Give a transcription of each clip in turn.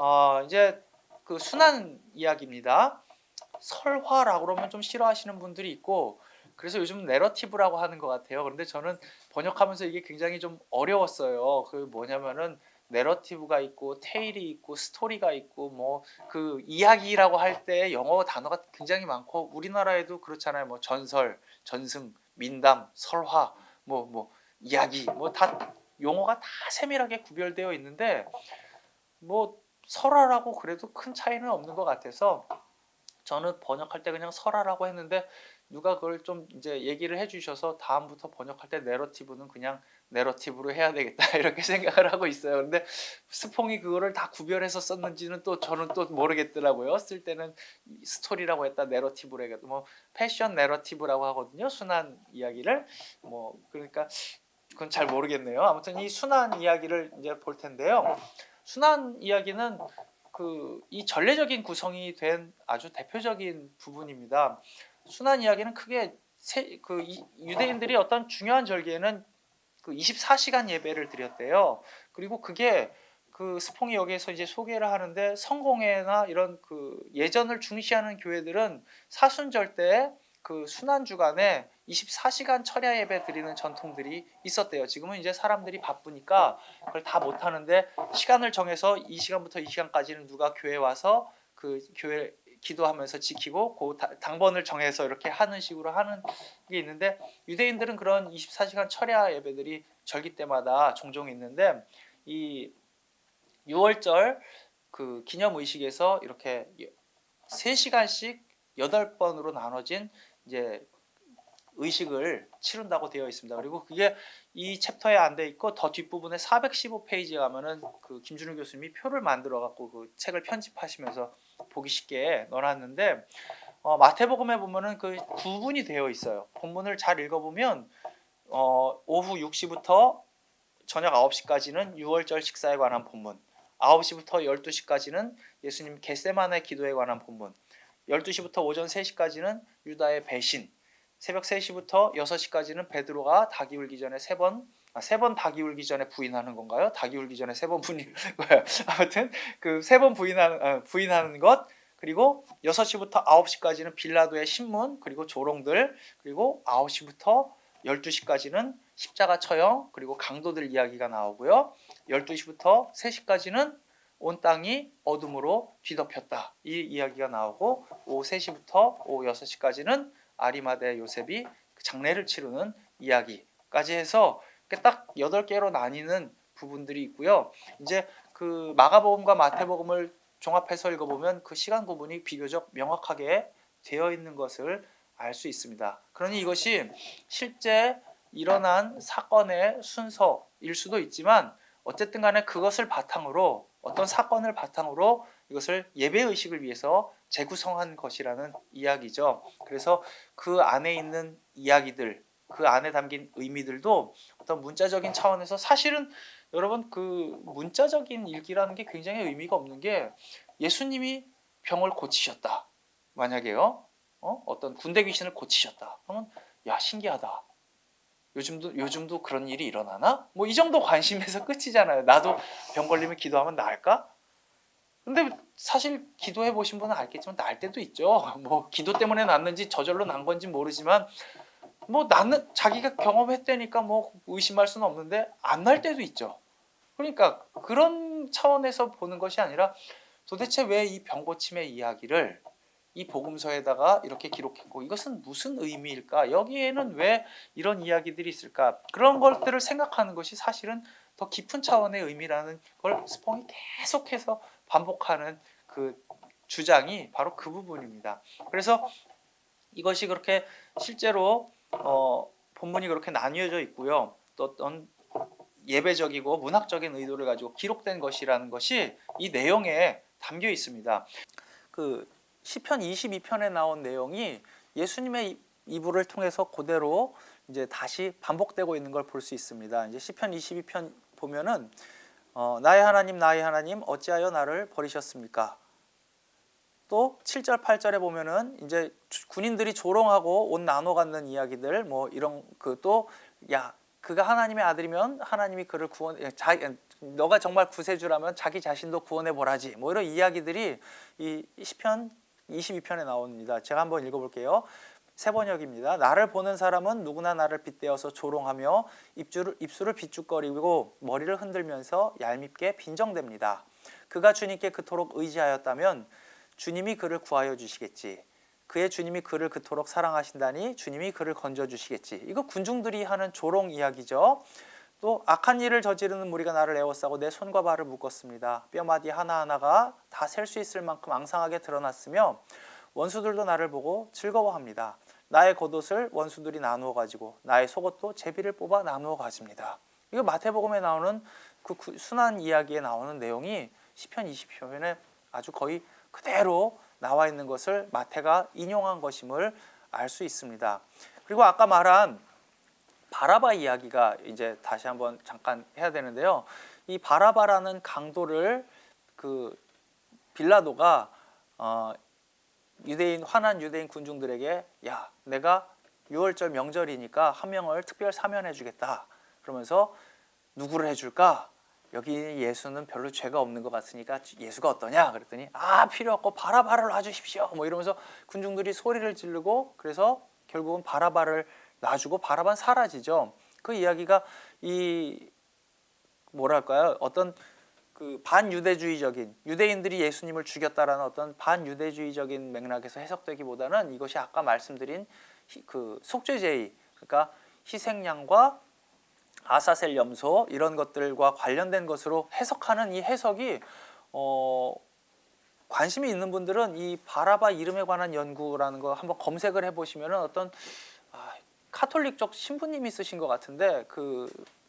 어, 이제 그 순환 이야기입니다. 설화라고 그러면 좀 싫어하시는 분들이 있고 그래서 요즘 내러티브라고 하는 것 같아요. 그런데 저는 번역하면서 이게 굉장히 좀 어려웠어요. 그 뭐냐면은 내러티브가 있고 테일이 있고 스토리가 있고 뭐 그 이야기라고 할 때 영어 단어가 굉장히 많고 우리나라에도 그렇잖아요. 뭐 전설, 전승, 민담, 설화, 뭐뭐 이야기 뭐 다 용어가 다 세밀하게 구별되어 있는데 뭐 설화라고 그래도 큰 차이는 없는 것 같아서 저는 번역할 때 그냥 설화라고 했는데 누가 그걸 좀 이제 얘기를 해주셔서 다음부터 번역할 때 내러티브는 그냥 내러티브로 해야 되겠다 이렇게 생각을 하고 있어요. 근데 스퐁이 그거를 다 구별해서 썼는지는 또 저는 또 모르겠더라고요. 쓸 때는 스토리라고 했다 내러티브로 해가 뭐 패션 내러티브라고 하거든요. 순환 이야기를 뭐 그러니까 그건 잘 모르겠네요. 아무튼 이 순환 이야기를 이제 볼 텐데요. 순환 이야기는 그 이 전례적인 구성이 된 아주 대표적인 부분입니다. 순환 이야기는 크게 세, 그 이- 유대인들이 어떤 중요한 절기에는 그 24시간 예배를 드렸대요. 그리고 그게 그 스퐁이 여기에서 이제 소개를 하는데 성공회나 이런 그 예전을 중시하는 교회들은 사순절 때 그 순환 주간에 24시간 철야 예배 드리는 전통들이 있었대요. 지금은 이제 사람들이 바쁘니까 그걸 다 못 하는데 시간을 정해서 이 시간부터 이 시간까지는 누가 교회 와서 그 교회 기도하면서 지키고 그 다- 당번을 정해서 이렇게 하는 식으로 하는 게 있는데 유대인들은 그런 24시간 철야 예배들이 절기 때마다 종종 있는데 이 6월절 그 기념 의식에서 이렇게 3시간씩 8번으로 나눠진 이제 의식을 치른다고 되어 있습니다. 그리고 그게 이 챕터에 안 돼 있고 더 뒷부분에 415페이지에 가면은 그 김준우 교수님이 표를 만들어 갖고 그 책을 편집하시면서 보기 쉽게 넣어놨는데 어, 마태복음에 보면은 그 구분이 되어 있어요. 본문을 잘 읽어보면 어, 오후 6시부터 저녁 9시까지는 6월절 식사에 관한 본문, 9시부터 12시까지는 예수님 겟세만의 기도에 관한 본문, 12시부터 오전 3시까지는 유다의 배신, 새벽 3시부터 6시까지는 베드로가 닭이 울기 전에 세 번, 아, 세번 닭이 울기 전에 부인하는 건가요? 닭이 울기 전에 세 번 부인 거예요. 아무튼 그 세 번 부인하는 어, 부인하는 것 그리고 6시부터 9시까지는 빌라도의 신문 그리고 조롱들 그리고 9시부터 12시까지는 십자가 처형 그리고 강도들 이야기가 나오고요. 12시부터 3시까지는 온 땅이 어둠으로 뒤덮였다. 이 이야기가 나오고 오후 3시부터 오후 6시까지는 아리마대 요셉이 그 장례를 치르는 이야기까지 해서 딱 8개로 나뉘는 부분들이 있고요. 이제 그 마가복음과 마태복음을 종합해서 읽어보면 그 시간 구분이 비교적 명확하게 되어 있는 것을 알 수 있습니다. 그러니 이것이 실제 일어난 사건의 순서일 수도 있지만 어쨌든 간에 그것을 바탕으로 어떤 사건을 바탕으로 이것을 예배 의식을 위해서 재구성한 것이라는 이야기죠. 그래서 그 안에 있는 이야기들, 그 안에 담긴 의미들도 어떤 문자적인 차원에서 사실은 여러분 그 문자적인 일기라는 게 굉장히 의미가 없는 게 예수님이 병을 고치셨다. 만약에요. 어? 어떤 군대 귀신을 고치셨다. 그러면 야 신기하다. 요즘도 요즘도 그런 일이 일어나나? 뭐 이 정도 관심에서 끝이잖아요. 나도 병 걸리면 기도하면 나을까? 근데 사실 기도해 보신 분은 알겠지만 날 때도 있죠. 뭐 기도 때문에 났는지 저절로 난 건지 모르지만 뭐 나는 자기가 경험했다니까 뭐 의심할 수는 없는데 안 날 때도 있죠. 그러니까 그런 차원에서 보는 것이 아니라 도대체 왜 이 병고침의 이야기를 이 복음서에다가 이렇게 기록했고 이것은 무슨 의미일까? 여기에는 왜 이런 이야기들이 있을까? 그런 것들을 생각하는 것이 사실은 더 깊은 차원의 의미라는 걸 스퐁이 계속해서 반복하는 그 주장이 바로 그 부분입니다. 그래서 이것이 그렇게 실제로 어, 본문이 그렇게 나뉘어져 있고요. 또 어떤 예배적이고 문학적인 의도를 가지고 기록된 것이라는 것이 이 내용에 담겨 있습니다. 그 시편 22편에 나온 내용이 예수님의 이- 이불을 통해서 그대로 이제 다시 반복되고 있는 걸 볼 수 있습니다. 이제 시편 22편 보면은 어, 나의 하나님 나의 하나님 어찌하여 나를 버리셨습니까? 또 7절 8절에 보면은 이제 주- 군인들이 조롱하고 옷 나눠 갖는 이야기들 뭐 이런 그 또 야 그가 하나님의 아들이면 하나님이 그를 구원 예, 자 너가 정말 구세주라면 자기 자신도 구원해 보라지. 뭐 이런 이야기들이 이 시편 22편에 나옵니다. 제가 한번 읽어볼게요. 세 번역입니다. 나를 보는 사람은 누구나 나를 빗대어서 조롱하며 입술을, 입술을 비죽거리고 머리를 흔들면서 얄밉게 빈정댑니다. 그가 주님께 그토록 의지하였다면 주님이 그를 구하여 주시겠지. 그의 주님이 그를 그토록 사랑하신다니 주님이 그를 건져 주시겠지. 이거 군중들이 하는 조롱 이야기죠. 또 악한 일을 저지르는 무리가 나를 에워싸고 내 손과 발을 묶었습니다. 뼈마디 하나하나가 다 셀 수 있을 만큼 앙상하게 드러났으며 원수들도 나를 보고 즐거워합니다. 나의 겉옷을 원수들이 나누어 가지고 나의 속옷도 제비를 뽑아 나누어 가집니다. 이거 마태복음에 나오는 그 구- 순한 이야기에 나오는 내용이 시편 20편에 아주 거의 그대로 나와 있는 것을 마태가 인용한 것임을 알 수 있습니다. 그리고 아까 말한 바라바 이야기가 이제 다시 한번 잠깐 해야 되는데요. 이 바라바라는 강도를 그 빌라도가 어, 유대인 화난 유대인 군중들에게 야 내가 6월절 명절이니까 한 명을 특별 사면해 주겠다. 그러면서 누구를 해줄까? 여기 예수는 별로 죄가 없는 것 같으니까 예수가 어떠냐? 그랬더니 아 필요 없고 바라바를 놔주십시오. 뭐 이러면서 군중들이 소리를 지르고 그래서 결국은 바라바를 놔주고 바라바는 사라지죠. 그 이야기가 이 뭐랄까요? 어떤 그 반유대주의적인 유대인들이 예수님을 죽였다라는 어떤 반유대주의적인 맥락에서 해석되기보다는 이것이 아까 말씀드린 희- 그 속죄제의 그러니까 희생양과 아사셀 염소 이런 것들과 관련된 것으로 해석하는 이 해석이 어 관심이 있는 분들은 이 바라바 이름에 관한 연구라는 거 한번 검색을 해보시면은 어떤 아, 카톨릭 쪽 신부님이 쓰신 것 같은데 그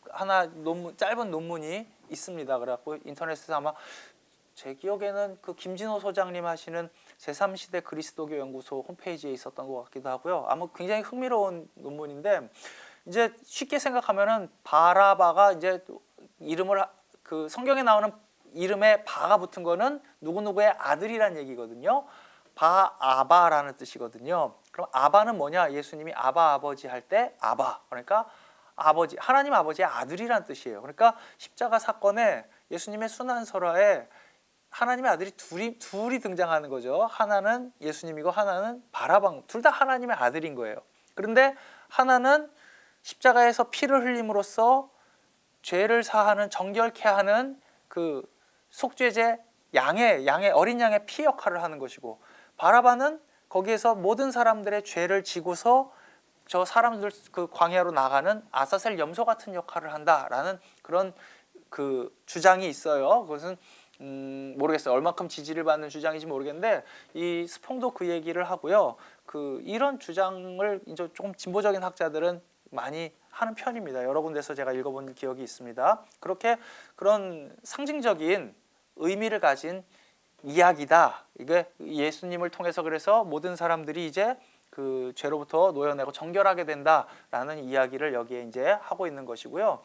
하나 논문 짧은 논문이 있습니다. 그래갖고 인터넷에서 아마 제 기억에는 그 김진호 소장님 하시는 제3시대 그리스도교 연구소 홈페이지에 있었던 것 같기도 하고요. 아마 굉장히 흥미로운 논문인데 이제 쉽게 생각하면은 바라바가 이제 이름을 하- 그 성경에 나오는 이름에 바가 붙은 거는 누구 누구의 아들이란 얘기거든요. 바아바라는 뜻이거든요. 그럼 아바는 뭐냐? 예수님이 아바 아버지 할 때 아바 그러니까 아버지 하나님 아버지의 아들이란 뜻이에요. 그러니까 십자가 사건에 예수님의 순환 설화에 하나님의 아들이 둘이 둘이 등장하는 거죠. 하나는 예수님이고 하나는 바라방 둘 다 하나님의 아들인 거예요. 그런데 하나는 십자가에서 피를 흘림으로써 죄를 사하는 정결케 하는 그 속죄제 양의 양의 어린 양의 피 역할을 하는 것이고 바라바는 거기에서 모든 사람들의 죄를 지고서 저 사람들 그 광야로 나가는 아사셀 염소 같은 역할을 한다라는 그런 그 주장이 있어요. 그것은 음, 모르겠어요. 얼마큼 지지를 받는 주장인지 모르겠는데 이 스퐁도 그 얘기를 하고요. 그 이런 주장을 이제 조금 진보적인 학자들은 많이 하는 편입니다. 여러 군데서 제가 읽어본 기억이 있습니다. 그렇게 그런 상징적인 의미를 가진 이야기다. 이게 예수님을 통해서 그래서 모든 사람들이 이제 그 죄로부터 놓여내고 정결하게 된다라는 이야기를 여기에 이제 하고 있는 것이고요.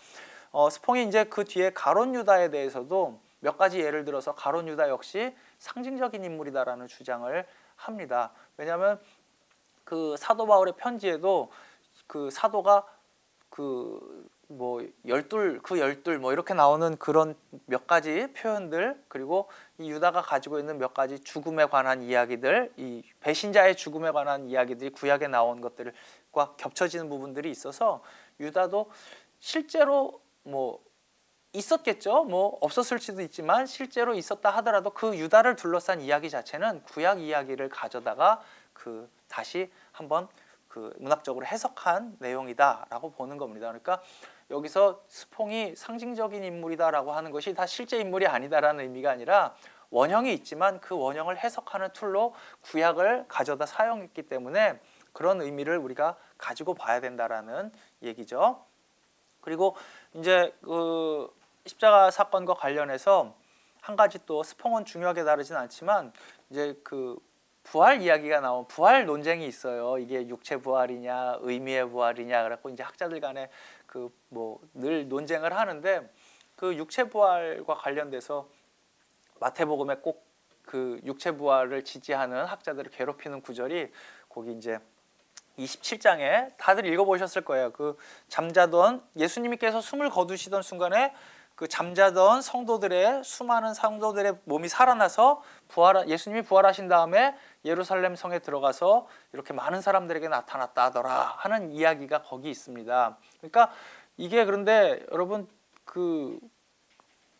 어, 스퐁이 이제 그 뒤에 가론 유다에 대해서도 몇 가지 예를 들어서 가론 유다 역시 상징적인 인물이다라는 주장을 합니다. 왜냐하면 그 사도 바울의 편지에도 그 사도가 그 뭐 열둘 그 열둘 뭐 이렇게 나오는 그런 몇 가지 표현들 그리고 이 유다가 가지고 있는 몇 가지 죽음에 관한 이야기들 이 배신자의 죽음에 관한 이야기들이 구약에 나온 것들과 겹쳐지는 부분들이 있어서 유다도 실제로 뭐 있었겠죠. 뭐 없었을 수도 있지만 실제로 있었다 하더라도 그 유다를 둘러싼 이야기 자체는 구약 이야기를 가져다가 그 다시 한번 그 문학적으로 해석한 내용이다라고 보는 겁니다. 그러니까 여기서 스퐁이 상징적인 인물이다라고 하는 것이 다 실제 인물이 아니다라는 의미가 아니라 원형이 있지만 그 원형을 해석하는 툴로 구약을 가져다 사용했기 때문에 그런 의미를 우리가 가지고 봐야 된다라는 얘기죠. 그리고 이제 그 십자가 사건과 관련해서 한 가지 또 스퐁은 중요하게 다르진 않지만 이제 그 부활 이야기가 나온 부활 논쟁이 있어요. 이게 육체 부활이냐 의미의 부활이냐 그래갖고 이제 학자들 간에 그 뭐 늘 논쟁을 하는데 그 육체 부활과 관련돼서 마태복음에 꼭 그 육체 부활을 지지하는 학자들을 괴롭히는 구절이 거기 이제 27장에 다들 읽어보셨을 거예요. 그 잠자던 예수님께서 숨을 거두시던 순간에 그 잠자던 성도들의 수많은 성도들의 몸이 살아나서 부활 예수님이 부활하신 다음에 예루살렘 성에 들어가서 이렇게 많은 사람들에게 나타났다 하더라 하는 이야기가 거기 있습니다. 그러니까 이게 그런데 여러분 그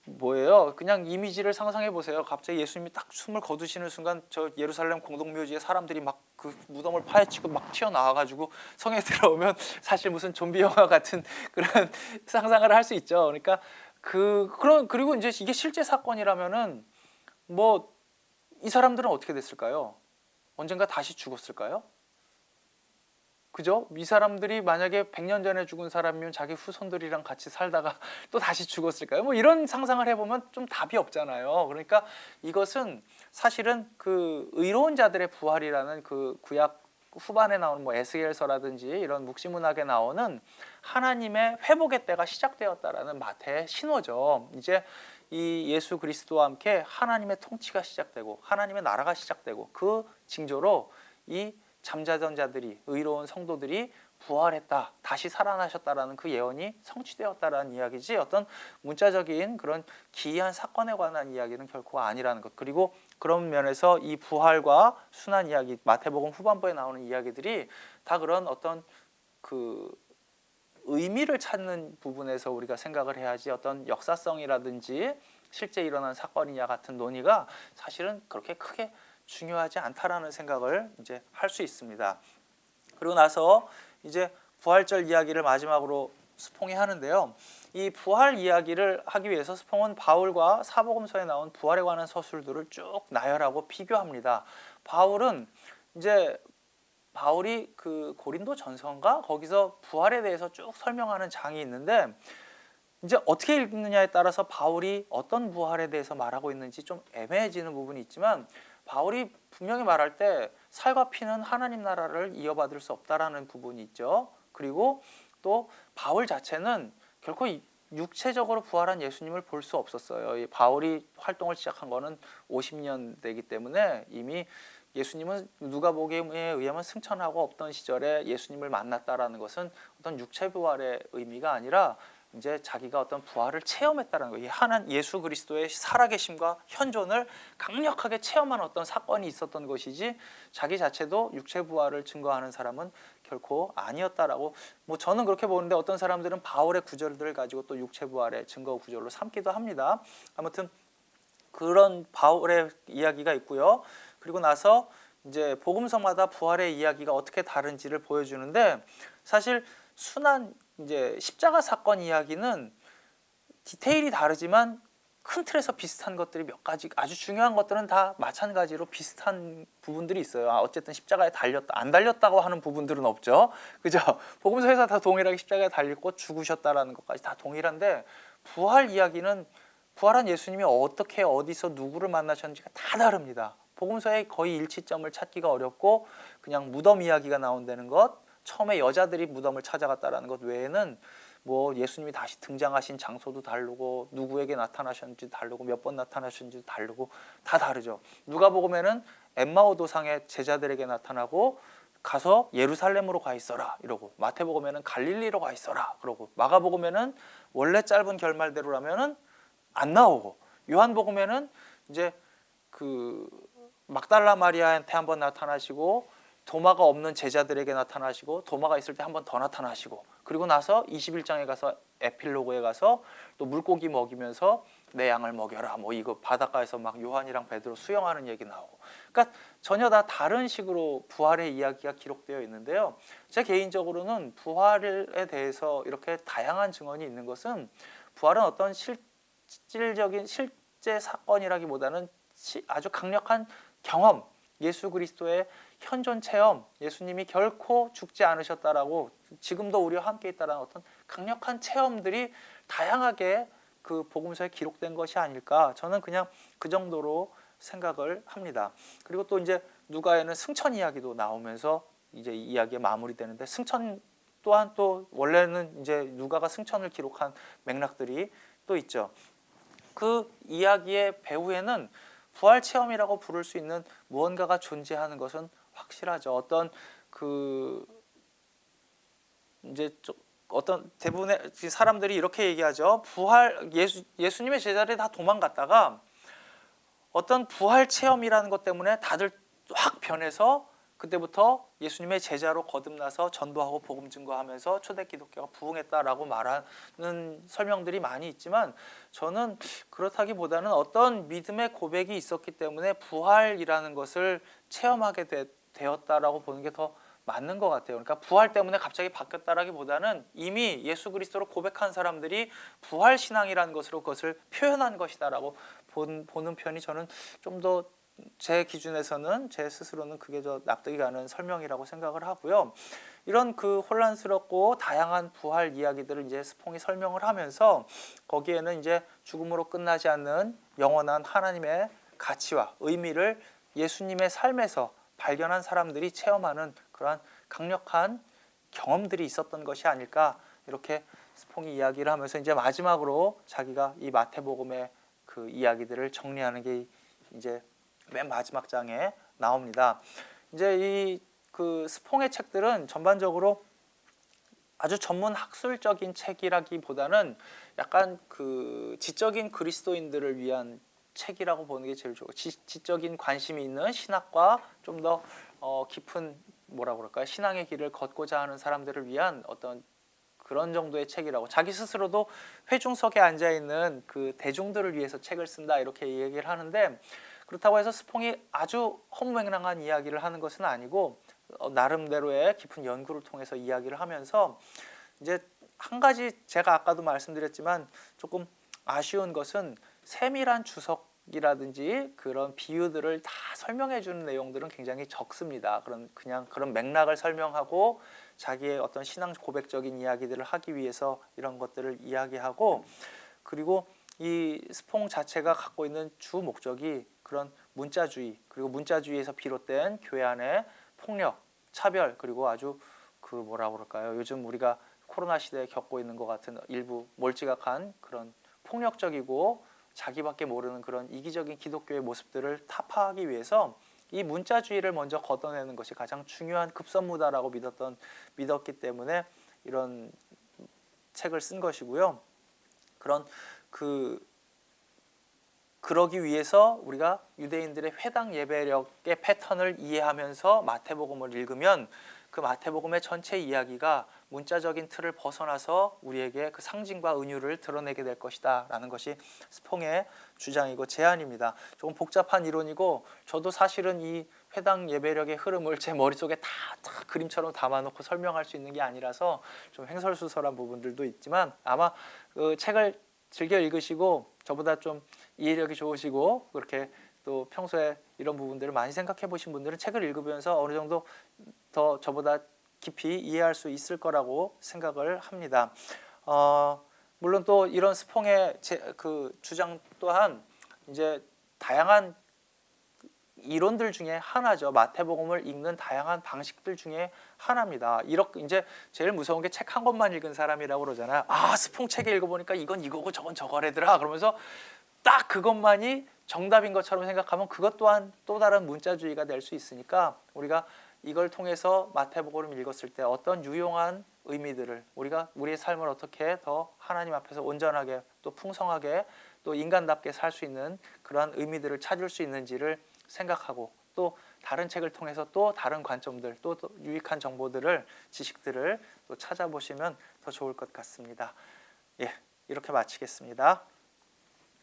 뭐예요? 그냥 이미지를 상상해 보세요. 갑자기 예수님이 딱 숨을 거두시는 순간 저 예루살렘 공동묘지에 사람들이 막 그 무덤을 파헤치고 막 튀어나와 가지고 성에 들어오면 사실 무슨 좀비 영화 같은 그런 상상을 할 수 있죠. 그러니까 그 그런 그리고 이제 이게 실제 사건이라면은 뭐 이 사람들은 어떻게 됐을까요? 언젠가 다시 죽었을까요? 그죠? 이 사람들이 만약에 100년 전에 죽은 사람이면 자기 후손들이랑 같이 살다가 또 다시 죽었을까요? 뭐 이런 상상을 해보면 좀 답이 없잖아요. 그러니까 이것은 사실은 그 의로운 자들의 부활이라는 그 구약 후반에 나오는 뭐 에스겔서라든지 이런 묵시문학에 나오는 하나님의 회복의 때가 시작되었다라는 마태의 신호죠. 이제 이 예수 그리스도와 함께 하나님의 통치가 시작되고 하나님의 나라가 시작되고 그 징조로 이 잠자던 자들이 의로운 성도들이 부활했다 다시 살아나셨다라는 그 예언이 성취되었다라는 이야기지 어떤 문자적인 그런 기이한 사건에 관한 이야기는 결코 아니라는 것 그리고 그런 면에서 이 부활과 순환 이야기 마태복음 후반부에 나오는 이야기들이 다 그런 어떤 그 의미를 찾는 부분에서 우리가 생각을 해야지 어떤 역사성이라든지 실제 일어난 사건이냐 같은 논의가 사실은 그렇게 크게 중요하지 않다라는 생각을 이제 할 수 있습니다. 그리고 나서 이제 부활절 이야기를 마지막으로 스퐁이 하는데요. 이 부활 이야기를 하기 위해서 스퐁은 바울과 사복음서에 나온 부활에 관한 서술들을 쭉 나열하고 비교합니다. 바울은 이제 바울이 그 고린도 전서인가 거기서 부활에 대해서 쭉 설명하는 장이 있는데 이제 어떻게 읽느냐에 따라서 바울이 어떤 부활에 대해서 말하고 있는지 좀 애매해지는 부분이 있지만 바울이 분명히 말할 때 살과 피는 하나님 나라를 이어받을 수 없다라는 부분이 있죠. 그리고 또 바울 자체는 결코 이- 육체적으로 부활한 예수님을 볼 수 없었어요. 이 바울이 활동을 시작한 거는 50년대이기 때문에 이미 예수님은 누가복음에 의하면 승천하고 없던 시절에 예수님을 만났다라는 것은 어떤 육체 부활의 의미가 아니라 이제 자기가 어떤 부활을 체험했다는 거예요. 이 하나 예수 그리스도의 살아계심과 현존을 강력하게 체험한 어떤 사건이 있었던 것이지 자기 자체도 육체 부활을 증거하는 사람은 결코 아니었다라고 뭐 저는 그렇게 보는데 어떤 사람들은 바울의 구절들을 가지고 또 육체 부활의 증거 구절로 삼기도 합니다. 아무튼 그런 바울의 이야기가 있고요. 그리고 나서 이제 복음서마다 부활의 이야기가 어떻게 다른지를 보여주는데 사실 순한 이제 십자가 사건 이야기는 디테일이 다르지만 큰 틀에서 비슷한 것들이 몇 가지 아주 중요한 것들은 다 마찬가지로 비슷한 부분들이 있어요. 아, 어쨌든 십자가에 달렸다 안 달렸다고 하는 부분들은 없죠. 그죠? 복음서에서 다 동일하게 십자가에 달렸고 죽으셨다라는 것까지 다 동일한데 부활 이야기는 부활한 예수님이 어떻게 어디서 누구를 만나셨는지가 다 다릅니다. 복음서에 거의 일치점을 찾기가 어렵고 그냥 무덤 이야기가 나온다는 것, 처음에 여자들이 무덤을 찾아갔다라는 것 외에는 뭐 예수님이 다시 등장하신 장소도 다르고 누구에게 나타나셨는지 다르고 몇 번 나타나셨는지 다르고 다 다르죠. 누가복음에는 엠마오 도상의 제자들에게 나타나고 가서 예루살렘으로 가 있어라 이러고 마태복음에는 갈릴리로 가 있어라 그러고 마가복음에는 원래 짧은 결말대로라면은 안 나오고 요한복음에는 이제 그 막달라 마리아한테 한번 나타나시고 도마가 없는 제자들에게 나타나시고 도마가 있을 때 한 번 더 나타나시고 그리고 나서 21장에 가서 에필로그에 가서 또 물고기 먹이면서 내 양을 먹여라. 뭐 이거 바닷가에서 막 요한이랑 베드로 수영하는 얘기 나오고. 그러니까 전혀 다 다른 식으로 부활의 이야기가 기록되어 있는데요. 제 개인적으로는 부활에 대해서 이렇게 다양한 증언이 있는 것은 부활은 어떤 실질적인 실제 사건이라기보다는 시- 아주 강력한 경험 예수 그리스도의 현존 체험, 예수님이 결코 죽지 않으셨다라고 지금도 우리와 함께 있다라는 어떤 강력한 체험들이 다양하게 그 복음서에 기록된 것이 아닐까 저는 그냥 그 정도로 생각을 합니다. 그리고 또 이제 누가에는 승천 이야기도 나오면서 이제 이 이야기가 마무리되는데 승천 또한 또 원래는 이제 누가가 승천을 기록한 맥락들이 또 있죠. 그 이야기의 배후에는 부활 체험이라고 부를 수 있는 무언가가 존재하는 것은 확실하죠. 어떤 그 이제 좀 어떤 대부분의 사람들이 이렇게 얘기하죠. 부활 예수 예수님의 제자들이 다 도망갔다가 어떤 부활 체험이라는 것 때문에 다들 확 변해서 그때부터 예수님의 제자로 거듭나서 전도하고 복음 증거하면서 초대 기독교가 부흥했다라고 말하는 설명들이 많이 있지만 저는 그렇다기보다는 어떤 믿음의 고백이 있었기 때문에 부활이라는 것을 체험하게 되, 되었다라고 보는 게 더 맞는 것 같아요. 그러니까 부활 때문에 갑자기 바뀌었다라기보다는 이미 예수 그리스도로 고백한 사람들이 부활 신앙이라는 것으로 그것을 표현한 것이다라고 본, 보는 편이 저는 좀더 제 기준에서는 제 스스로는 그게 더 납득이 가는 설명이라고 생각을 하고요. 이런 그 혼란스럽고 다양한 부활 이야기들을 이제 스퐁이 설명을 하면서 거기에는 이제 죽음으로 끝나지 않는 영원한 하나님의 가치와 의미를 예수님의 삶에서 발견한 사람들이 체험하는 그러한 강력한 경험들이 있었던 것이 아닐까 이렇게 스퐁이 이야기를 하면서 이제 마지막으로 자기가 이 마태복음의 그 이야기들을 정리하는 게 이제 맨 마지막 장에 나옵니다. 이제 이 그 스퐁의 책들은 전반적으로 아주 전문 학술적인 책이라기보다는 약간 그 지적인 그리스도인들을 위한 책이라고 보는 게 제일 좋고 지, 지적인 관심이 있는 신학과 좀더 어, 깊은 뭐라 그럴까요 신앙의 길을 걷고자 하는 사람들을 위한 어떤 그런 정도의 책이라고 자기 스스로도 회중석에 앉아 있는 그 대중들을 위해서 책을 쓴다 이렇게 얘기를 하는데 그렇다고 해서 스퐁이 아주 허무맹랑한 이야기를 하는 것은 아니고 어, 나름대로의 깊은 연구를 통해서 이야기를 하면서 이제 한 가지 제가 아까도 말씀드렸지만 조금 아쉬운 것은 세밀한 주석이라든지 그런 비유들을 다 설명해 주는 내용들은 굉장히 적습니다. 그런 그냥 그런 맥락을 설명하고 자기의 어떤 신앙 고백적인 이야기들을 하기 위해서 이런 것들을 이야기하고 그리고 이 스퐁 자체가 갖고 있는 주 목적이 그런 문자주의 그리고 문자주의에서 비롯된 교회 안의 폭력, 차별 그리고 아주 그 뭐라 그럴까요? 요즘 우리가 코로나 시대에 겪고 있는 것 같은 일부 몰지각한 그런 폭력적이고 자기밖에 모르는 그런 이기적인 기독교의 모습들을 타파하기 위해서 이 문자주의를 먼저 걷어내는 것이 가장 중요한 급선무다라고 믿었던 믿었기 때문에 이런 책을 쓴 것이고요. 그런 그 그러기 위해서 우리가 유대인들의 회당 예배력의 패턴을 이해하면서 마태복음을 읽으면 그 마태복음의 전체 이야기가 문자적인 틀을 벗어나서 우리에게 그 상징과 은유를 드러내게 될 것이다라는 것이 스퐁의 주장이고 제안입니다. 조금 복잡한 이론이고 저도 사실은 이 회당 예배력의 흐름을 제 머릿속에 다, 다 그림처럼 담아놓고 설명할 수 있는 게 아니라서 좀 횡설수설한 부분들도 있지만 아마 그 책을 즐겨 읽으시고 저보다 좀 이해력이 좋으시고 그렇게 또 평소에 이런 부분들을 많이 생각해 보신 분들은 책을 읽으면서 어느 정도 더 저보다 깊이 이해할 수 있을 거라고 생각을 합니다. 어, 물론 또 이런 스퐁의 제, 그 주장 또한 이제 다양한 이론들 중에 하나죠. 마태복음을 읽는 다양한 방식들 중에 하나입니다. 이렇게 이제 제일 무서운 게 책 한 권만 읽은 사람이라고 그러잖아요. 아 스풍 책에 읽어보니까 이건 이거고 저건 저거래더라. 그러면서 딱 그것만이 정답인 것처럼 생각하면 그것 또한 또 다른 문자주의가 될 수 있으니까 우리가 이걸 통해서 마태복음을 읽었을 때 어떤 유용한 의미들을 우리가 우리의 삶을 어떻게 더 하나님 앞에서 온전하게 또 풍성하게 또 인간답게 살 수 있는 그러한 의미들을 찾을 수 있는지를 생각하고 또 다른 책을 통해서 또 다른 관점들 또, 또 유익한 정보들을 지식들을 또 찾아보시면 더 좋을 것 같습니다. 예, 이렇게 마치겠습니다.